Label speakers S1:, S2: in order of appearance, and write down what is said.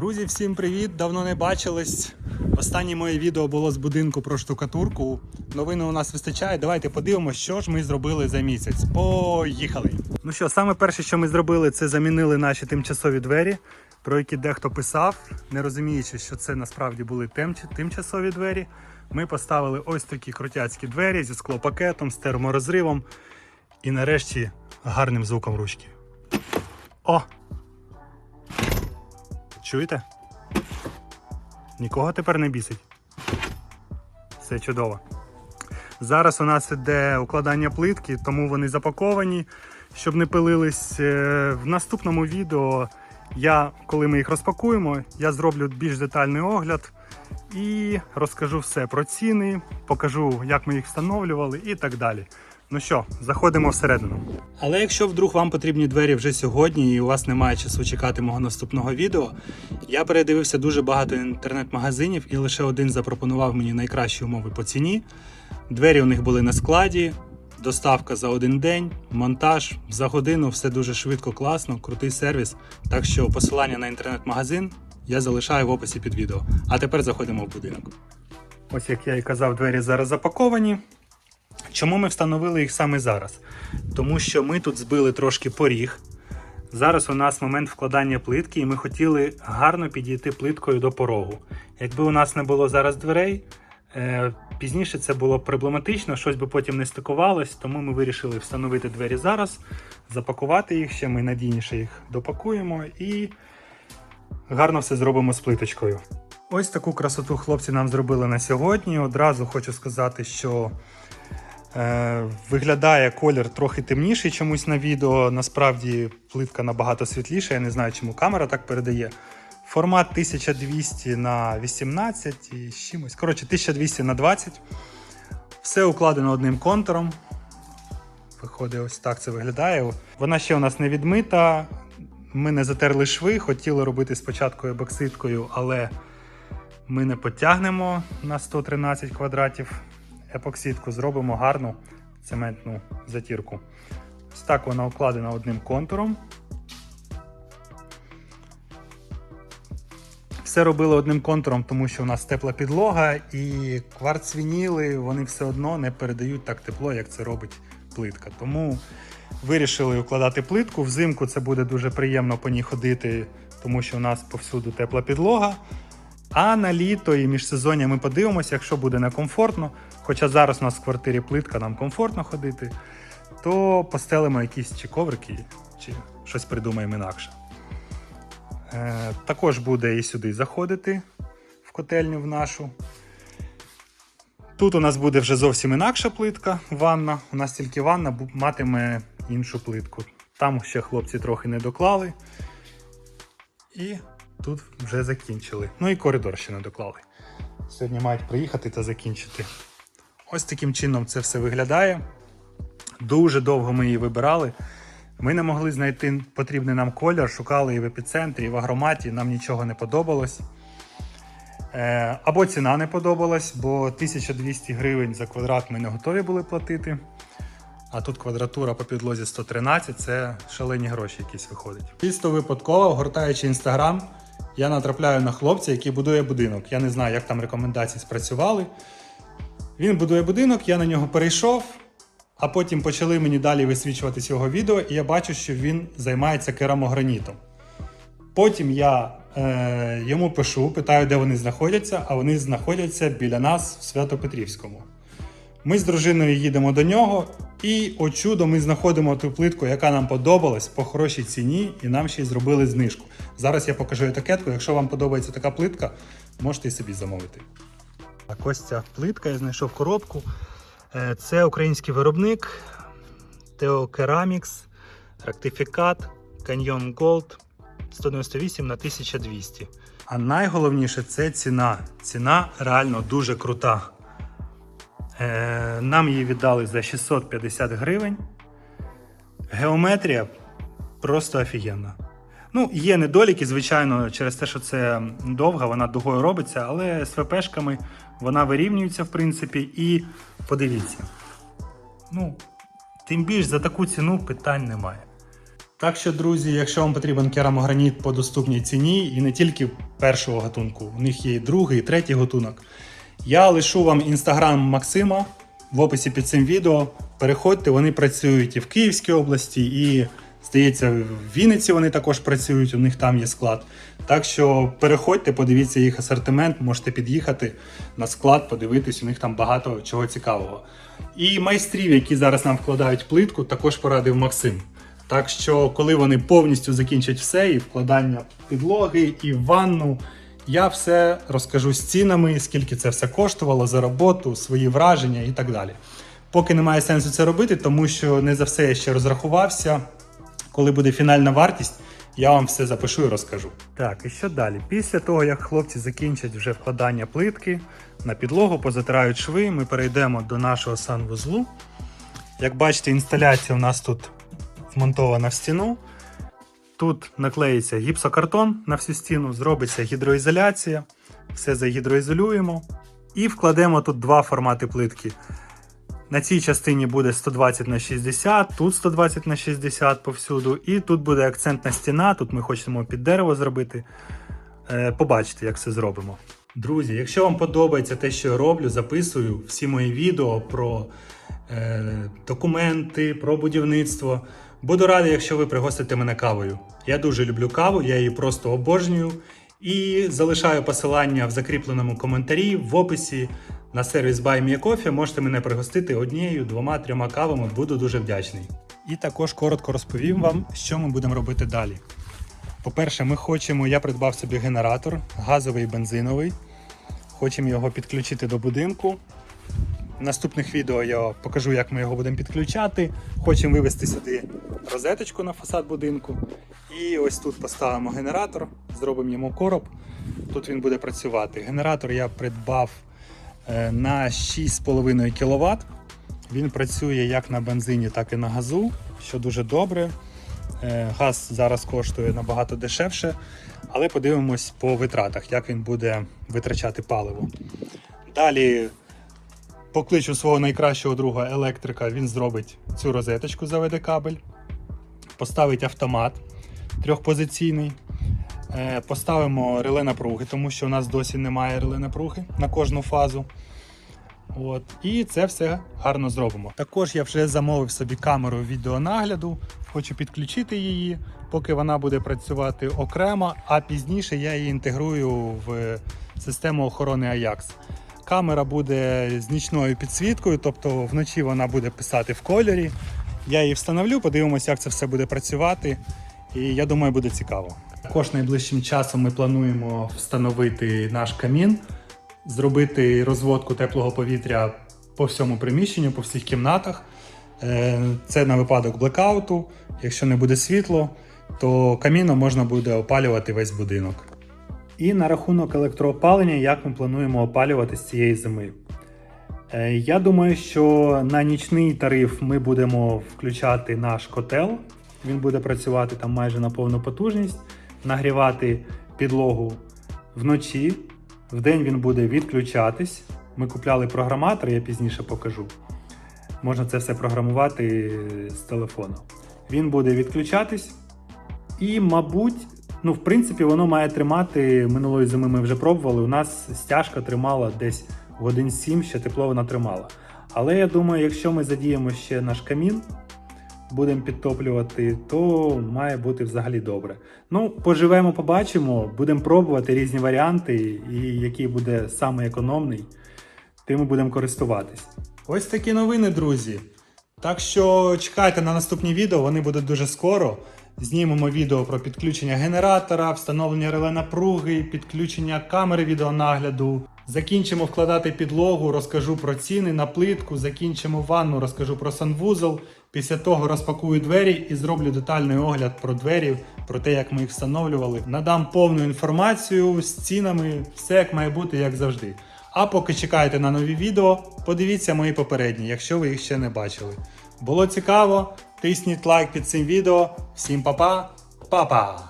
S1: Друзі, всім привіт! Давно не бачились. Останнє моє відео було з будинку про штукатурку. Новини у нас вистачає. Давайте подивимося, що ж ми зробили за місяць. Поїхали! Ну що, саме перше, що ми зробили, це замінили наші тимчасові двері, про які дехто писав, не розуміючи, що це насправді були тимчасові двері. Ми поставили ось такі крутяцькі двері зі склопакетом, з терморозривом і нарешті гарним звуком ручки. О! Чуєте? Нікого тепер не бісить. Все чудово. Зараз у нас іде укладання плитки, тому вони запаковані, щоб не пилились. Е, В наступному відео я, коли ми їх розпакуємо, я зроблю більш детальний огляд і розкажу все про ціни, покажу, як ми їх встановлювали і так далі. Ну що, заходимо всередину. Але якщо вдруг вам потрібні двері вже сьогодні і у вас немає часу чекати мого наступного відео, я передивився дуже багато інтернет-магазинів і лише один запропонував мені найкращі умови по ціні. Двері у них були на складі, доставка за один день, монтаж за годину, все дуже швидко, класно, крутий сервіс. Так що посилання на інтернет-магазин я залишаю в описі під відео. А тепер заходимо в будинок. Ось як я і казав, двері зараз запаковані. Чому ми встановили їх саме зараз? Тому що ми тут збили трошки поріг. Зараз у нас момент вкладання плитки, і ми хотіли гарно підійти плиткою до порогу. Якби у нас не було зараз дверей, е, пізніше це було проблематично, щось би потім не стикувалось, тому ми вирішили встановити двері зараз, запакувати їх ще, ми надійніше їх допакуємо і гарно все зробимо з плиточкою. Ось таку красоту хлопці нам зробили на сьогодні. Одразу хочу сказати, що виглядає колір трохи темніший чомусь на відео. Насправді плитка набагато світліша. Я не знаю, чому камера так передає. Формат 1200 на 18 і чимось. Коротше, 1200 на 20. Все укладено одним контуром. Виходить, ось так це виглядає. Вона ще у нас не відмита. Ми не затерли шви, хотіли робити спочатку ебоксидкою, але ми не потягнемо на 113 квадратів епоксидку, зробимо гарну цементну затірку. Ось так вона укладена одним контуром. Все робили одним контуром, тому що у нас тепла підлога і кварцвініли, вони все одно не передають так тепло, як це робить плитка. Тому вирішили укладати плитку. Взимку це буде дуже приємно по ній ходити, тому що у нас повсюду тепла підлога. А на літо і міжсезоння ми подивимося, якщо буде некомфортно. Хоча зараз у нас в квартирі плитка, нам комфортно ходити, то постелимо якісь чи коврики, чи щось придумаємо інакше. Е, також буде і сюди заходити в котельню в нашу. Тут у нас буде вже зовсім інакша плитка, ванна. У нас тільки ванна матиме іншу плитку. Там ще хлопці трохи не доклали. І тут вже закінчили. Ну і коридор ще не доклали. Сьогодні мають приїхати та закінчити. Ось таким чином це все виглядає. Дуже довго ми її вибирали. Ми не могли знайти потрібний нам колір, шукали і в епіцентрі, і в агроматі, нам нічого не подобалось. Е, або ціна не подобалась, бо 1200 гривень за квадрат ми не готові були платити. А тут квадратура по підлозі 113 це шалені гроші якісь виходить. Чисто випадково, гортаючи інстаграм, я натрапляю на хлопця, який будує будинок. Я не знаю, як там рекомендації спрацювали. Він будує будинок, я на нього перейшов, а потім почали мені далі висвічуватись його відео, і я бачу, що він займається керамогранітом. Потім я е, йому пишу, питаю, де вони знаходяться, а вони знаходяться біля нас в Свято-Петрівському. Ми з дружиною їдемо до нього, і о чудо ми знаходимо ту плитку, яка нам подобалась по хорошій ціні, і нам ще й зробили знижку. Зараз я покажу етикетку. Якщо вам подобається така плитка, можете і собі замовити. Так, ось ця плитка, я знайшов коробку. Е, Це український виробник Teo Ceramics, Rectificat, Canyon Gold 198 на 1200. А найголовніше це ціна. Ціна реально дуже крута. Е, Нам її віддали за 650 гривень. Геометрія просто офігенна. Ну, є недоліки, звичайно, через те, що це довга, вона дугою робиться, але з ВПшками вона вирівнюється, в принципі, і подивіться. Ну, тим більш за таку ціну питань немає. Так що, друзі, якщо вам потрібен керамограніт по доступній ціні, і не тільки першого гатунку, у них є і другий, і третій гатунок. Я лишу вам інстаграм Максима в описі під цим відео. Переходьте, вони працюють і в Київській області, і, здається, в Вінниці вони також працюють, у них там є склад. Так що переходьте, подивіться їх асортимент, можете під'їхати на склад, подивитись, у них там багато чого цікавого. І майстрів, які зараз нам вкладають плитку, також порадив Максим. Так що, коли вони повністю закінчать все, і вкладання підлоги, і ванну, я все розкажу з цінами, скільки це все коштувало за роботу, свої враження і так далі. Поки немає сенсу це робити, тому що не за все я ще розрахувався. Коли буде фінальна вартість, я вам все запишу і розкажу. Так, і що далі? Після того, як хлопці закінчать вже вкладання плитки на підлогу, позатирають шви, ми перейдемо до нашого санвузлу. Як бачите, інсталяція у нас тут вмонтована в стіну. Тут наклеїться гіпсокартон на всю стіну, зробиться гідроізоляція, все загідроізолюємо і вкладемо тут два формати плитки. На цій частині буде 120 на 60, тут 120 на 60 повсюду, і тут буде акцентна стіна. Тут ми хочемо під дерево зробити. Е, Побачите, як все зробимо. Друзі, якщо вам подобається те, що я роблю, записую всі мої відео про е, документи, про будівництво. Буду радий, якщо ви пригостите мене кавою. Я дуже люблю каву, я її просто обожнюю. І залишаю посилання в закріпленому коментарі в описі на сервіс Buy. Можете мене пригостити однією, двома, трьома кавами. Буду дуже вдячний. І також коротко розповім вам, що ми будемо робити далі. По-перше, ми хочемо, я придбав собі генератор, газовий і бензиновий. Хочемо його підключити до будинку. Наступних відео я покажу, як ми його будемо підключати. Хочемо вивести сюди розеточку на фасад будинку. І ось тут поставимо генератор, зробимо йому короб. Тут він буде працювати. Генератор я придбав е, на 6,5 кВт. Він працює як на бензині, так і на газу, що дуже добре. Е, Газ зараз коштує набагато дешевше, але подивимось по витратах, як він буде витрачати паливо. Далі покличу свого найкращого друга електрика, він зробить цю розеточку, заведе кабель, поставить автомат трьохпозиційний. Е, Поставимо реле напруги, тому що у нас досі немає реле напруги на кожну фазу. От. І це все гарно зробимо. Також я вже замовив собі камеру відеонагляду, хочу підключити її, поки вона буде працювати окремо, а пізніше я її інтегрую в систему охорони Ajax. Камера буде з нічною підсвіткою, тобто вночі вона буде писати в кольорі. Я її встановлю, подивимося, як це все буде працювати. І я думаю, буде цікаво. Також найближчим часом ми плануємо встановити наш камін, зробити розводку теплого повітря по всьому приміщенню, по всіх кімнатах. Е, Це на випадок блекауту. Якщо не буде світло, то каміном можна буде опалювати весь будинок. І на рахунок електроопалення, як ми плануємо опалювати з цієї зими. Е, Я думаю, що на нічний тариф ми будемо включати наш котел. Він буде працювати там майже на повну потужність, нагрівати підлогу вночі. Вдень він буде відключатись. Ми купляли програматор, я пізніше покажу. Можна це все програмувати з телефону. Він буде відключатись. І, мабуть, ну, в принципі, воно має тримати. Минулої зими ми вже пробували. У нас стяжка тримала десь годин 7, ще тепло вона тримала. Але я думаю, якщо ми задіємо ще наш камін, будемо підтоплювати, то має бути взагалі добре. Ну, поживемо, побачимо, будемо пробувати різні варіанти, і який буде саме економний, тим ми будемо користуватись. Ось такі новини, друзі. Так що чекайте на наступні відео, вони будуть дуже скоро. Знімемо відео про підключення генератора, встановлення реле напруги, підключення камери відеонагляду. Закінчимо вкладати підлогу, розкажу про ціни на плитку, закінчимо ванну, розкажу про санвузол. Після того розпакую двері і зроблю детальний огляд про двері, про те, як ми їх встановлювали. Надам повну інформацію з цінами, все як має бути, як завжди. А поки чекаєте на нові відео, подивіться мої попередні, якщо ви їх ще не бачили. Було цікаво? Тисніть лайк під цим відео. Всім па-па, па-па!